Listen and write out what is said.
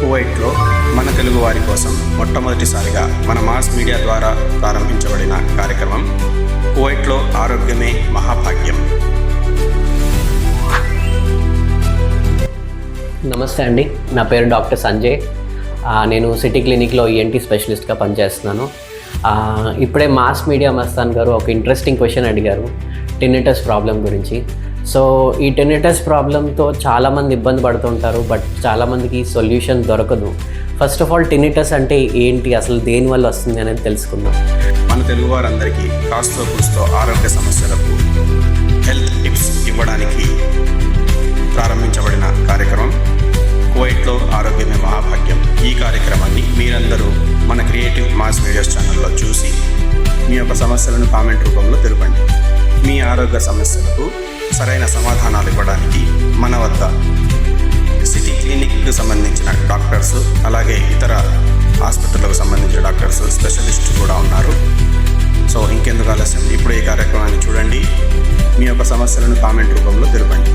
కువైట్లో మన తెలుగు వారి కోసం మొట్టమొదటిసారిగా మన మాస్ మీడియా ద్వారా ప్రారంభించబడిన కార్యక్రమం కువైట్లో ఆరోగ్యమే మహాభాగ్యం. నమస్తే అండి. నా పేరు డాక్టర్ సంజయ్. నేను సిటీ క్లినిక్లో ఈఎన్టీ స్పెషలిస్ట్గా పనిచేస్తున్నాను. ఇప్పుడే మాస్ మీడియా మస్తాన్ గారు ఒక ఇంట్రెస్టింగ్ క్వశ్చన్ అడిగారు. టెనిటస్ ప్రాబ్లం గురించి. సో ఈ టెనిటస్ ప్రాబ్లంతో చాలామంది ఇబ్బంది పడుతుంటారు బట్ చాలామందికి సొల్యూషన్ దొరకదు. ఫస్ట్ ఆఫ్ ఆల్ టెనిటస్ అంటే ఏంటి అసలు దేనివల్ల వస్తుంది అనేది తెలుసుకుందాం. మన తెలుగు వారందరికీ కాస్తో కూస్తో ఆరోగ్య సమస్యలకు హెల్త్ టిప్స్ ఇవ్వడానికి ప్రారంభించబడిన కార్యక్రమం కువైట్లో ఆరోగ్యమే మహాభాగ్యం. ఈ కార్యక్రమాన్ని మీరందరూ మన క్రియేటివ్ మాస్ వీడియోస్ ఛానల్లో చూసి మీ యొక్క సమస్యలను కామెంట్ రూపంలో తెలుపండి. మీ ఆరోగ్య సమస్యలకు సరైన సమాధానాలు ఇవ్వడానికి మన వద్ద సిటీ క్లినిక్కు సంబంధించిన డాక్టర్స్ అలాగే ఇతర ఆసుపత్రులకు సంబంధించిన డాక్టర్స్ స్పెషలిస్ట్ కూడా ఉన్నారు. సో ఇంకెందుకు ఆలస్యం? ఇప్పుడు ఈ కార్యక్రమాన్ని చూడండి. మీ యొక్క సమస్యలను కామెంట్ రూపంలో తెలపండి.